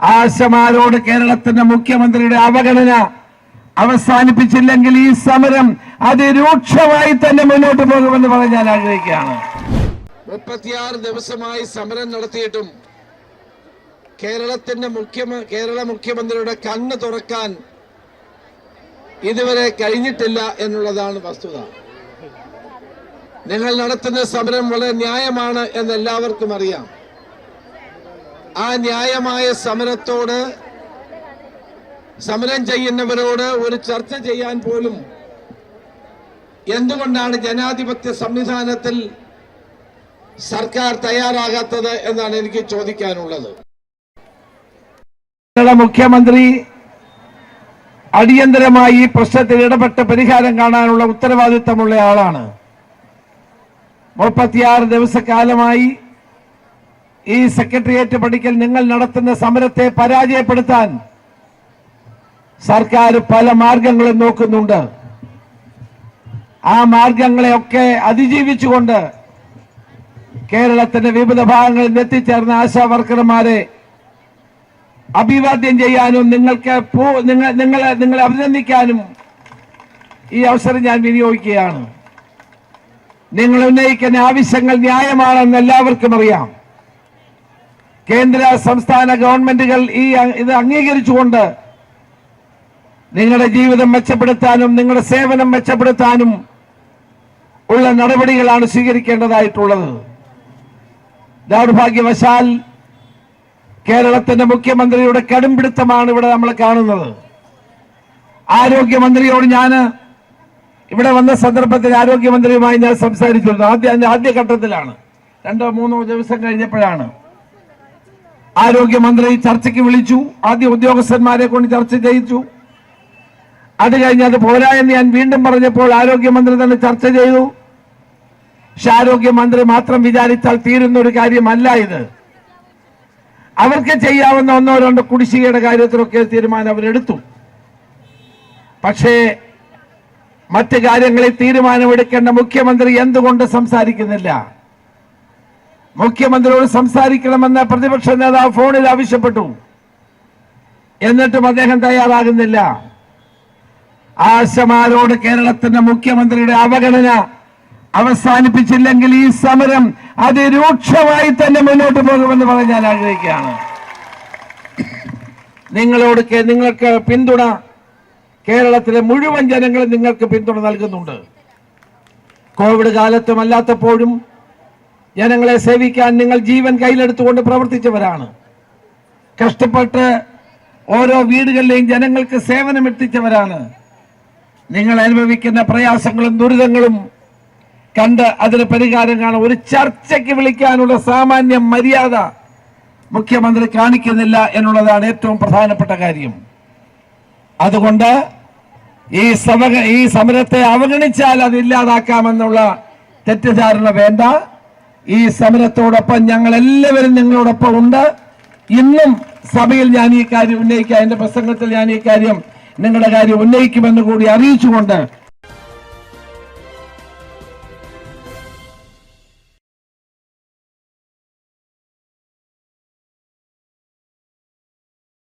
ആശമാരോട് കേരളത്തിന്റെ മുഖ്യമന്ത്രിയുടെ അവഗണന അവസാനിപ്പിച്ചില്ലെങ്കിൽ ഈ സമരം അതിരൂക്ഷമായി തന്നെ മുന്നോട്ട് പോകുമെന്ന് പറയാൻ ഞാൻ ആഗ്രഹിക്കുകയാണ്. മുപ്പത്തിയാറ് ദിവസമായി സമരം നടത്തിയിട്ടും കേരളത്തിന്റെ മുഖ്യ കേരള മുഖ്യമന്ത്രിയുടെ കണ്ണ് തുറക്കാൻ ഇതുവരെ കഴിഞ്ഞിട്ടില്ല എന്നുള്ളതാണ് വസ്തുത. നിങ്ങൾ നടത്തുന്ന സമരം വളരെ ന്യായമാണ് എന്ന് എല്ലാവർക്കും അറിയാം. ആ ന്യായമായ സമരത്തോട് സമരം ചെയ്യുന്നവരോട് ഒരു ചർച്ച ചെയ്യാൻ പോലും എന്തുകൊണ്ടാണ് ജനാധിപത്യ സംവിധാനത്തിൽ സർക്കാർ തയ്യാറാകാത്തത് എന്നാണ് എനിക്ക് ചോദിക്കാനുള്ളത്. മുഖ്യമന്ത്രി അടിയന്തരമായി ഈ പ്രശ്നത്തിൽ ഇടപെട്ട് പരിഹാരം കാണാനുള്ള ഉത്തരവാദിത്തമുള്ള ആളാണ്. മുപ്പത്തിയാറ് ദിവസക്കാലമായി ഈ സെക്രട്ടേറിയറ്റ് പഠിക്കൽ നിങ്ങൾ നടത്തുന്ന സമരത്തെ പരാജയപ്പെടുത്താൻ സർക്കാർ പല മാർഗങ്ങളും നോക്കുന്നുണ്ട്. ആ മാർഗങ്ങളെയൊക്കെ അതിജീവിച്ചുകൊണ്ട് കേരളത്തിന്റെ വിവിധ ഭാഗങ്ങളിൽ എത്തിച്ചേർന്ന ആശാ വർക്കർമാരെ അഭിവാദ്യം ചെയ്യാനും നിങ്ങൾക്ക് നിങ്ങളെ നിങ്ങളെ അഭിനന്ദിക്കാനും ഈ അവസരം ഞാൻ വിനിയോഗിക്കുകയാണ്. നിങ്ങൾ ഉന്നയിക്കുന്ന ആവശ്യങ്ങൾ ന്യായമാണെന്ന് എല്ലാവർക്കും അറിയാം. കേന്ദ്ര സംസ്ഥാന ഗവൺമെന്റുകൾ ഈ ഇത് അംഗീകരിച്ചുകൊണ്ട് നിങ്ങളുടെ ജീവിതം മെച്ചപ്പെടുത്താനും നിങ്ങളുടെ സേവനം മെച്ചപ്പെടുത്താനും ഉള്ള നടപടികളാണ് സ്വീകരിക്കേണ്ടതായിട്ടുള്ളത്. ദൗർഭാഗ്യവശാൽ കേരളത്തിന്റെ മുഖ്യമന്ത്രിയുടെ കടുംപിടുത്തമാണ് ഇവിടെ നമ്മൾ കാണുന്നത്. ആരോഗ്യമന്ത്രിയോട് ഞാൻ ഇവിടെ വന്ന സന്ദർഭത്തിൽ ആരോഗ്യമന്ത്രിയുമായി ഞാൻ സംസാരിച്ചിരുന്നു. ആദ്യ ആദ്യഘട്ടത്തിലാണ്. രണ്ടോ മൂന്നോ ദിവസം കഴിഞ്ഞപ്പോഴാണ്. ആരോഗ്യമന്ത്രി ചർച്ചയ്ക്ക് വിളിച്ചു. ആദ്യ ഉദ്യോഗസ്ഥന്മാരെ കൊണ്ട് ചർച്ച ചെയ്യിച്ചു. അത് കഴിഞ്ഞ് അത് പോരാ എന്ന് ഞാൻ വീണ്ടും പറഞ്ഞപ്പോൾ ആരോഗ്യമന്ത്രി തന്നെ ചർച്ച ചെയ്തു. പക്ഷെ ആരോഗ്യമന്ത്രി മാത്രം വിചാരിച്ചാൽ തീരുന്ന ഒരു കാര്യമല്ല ഇത്. അവർക്ക് ചെയ്യാവുന്ന ഒന്നോ രണ്ടോ കുടിശ്ശികയുടെ കാര്യത്തിലൊക്കെ തീരുമാനം അവരെടുത്തു. പക്ഷേ മറ്റ് കാര്യങ്ങളിൽ തീരുമാനമെടുക്കേണ്ട മുഖ്യമന്ത്രി എന്തുകൊണ്ട് സംസാരിക്കുന്നില്ല? മുഖ്യമന്ത്രിയോട് സംസാരിക്കണമെന്ന് പ്രതിപക്ഷ നേതാവ് ഫോണിൽ ആവശ്യപ്പെട്ടു. എന്നിട്ടും അദ്ദേഹം തയ്യാറാകുന്നില്ല. ആശമാരോട് കേരളത്തിന്റെ മുഖ്യമന്ത്രിയുടെ അവഗണന അവസാനിപ്പിച്ചില്ലെങ്കിൽ ഈ സമരം അതിരൂക്ഷമായി തന്നെ മുന്നോട്ട് പോകുമെന്ന് പറഞ്ഞ് ഞാൻ ആഗ്രഹിക്കുകയാണ്. നിങ്ങളോട് നിങ്ങൾക്ക് പിന്തുണ കേരളത്തിലെ മുഴുവൻ ജനങ്ങളും നിങ്ങൾക്ക് പിന്തുണ നൽകുന്നുണ്ട്. കോവിഡ് കാലത്തും അല്ലാത്തപ്പോഴും ജനങ്ങളെ സേവിക്കാൻ നിങ്ങൾ ജീവൻ കയ്യിലെടുത്തുകൊണ്ട് പ്രവർത്തിച്ചവരാണ്. കഷ്ടപ്പെട്ട് ഓരോ വീടുകളിലെയും ജനങ്ങൾക്ക് സേവനം എത്തിച്ചവരാണ്. നിങ്ങൾ അനുഭവിക്കുന്ന പ്രയാസങ്ങളും ദുരിതങ്ങളും കണ്ട് അതിന് പരിഹാരം കാണാൻ ഒരു ചർച്ചയ്ക്ക് വിളിക്കാനുള്ള സാമാന്യ മര്യാദ മുഖ്യമന്ത്രി കാണിക്കുന്നില്ല എന്നുള്ളതാണ് ഏറ്റവും പ്രധാനപ്പെട്ട കാര്യം. അതുകൊണ്ട് ഈ സമ ഈ സമരത്തെ അവഗണിച്ചാൽ അത് ഇല്ലാതാക്കാമെന്നുള്ള തെറ്റിദ്ധാരണ വേണ്ട. ഈ സമരത്തോടൊപ്പം ഞങ്ങൾ എല്ലാവരും നിങ്ങളോടൊപ്പം ഉണ്ട്. ഇന്നും സഭയിൽ ഞാൻ ഈ കാര്യം ഉന്നയിക്കാം. എന്റെ പ്രസംഗത്തിൽ ഞാൻ ഈ കാര്യം നിങ്ങളുടെ കാര്യം ഉന്നയിക്കുമെന്ന് കൂടി അറിയിച്ചുകൊണ്ട്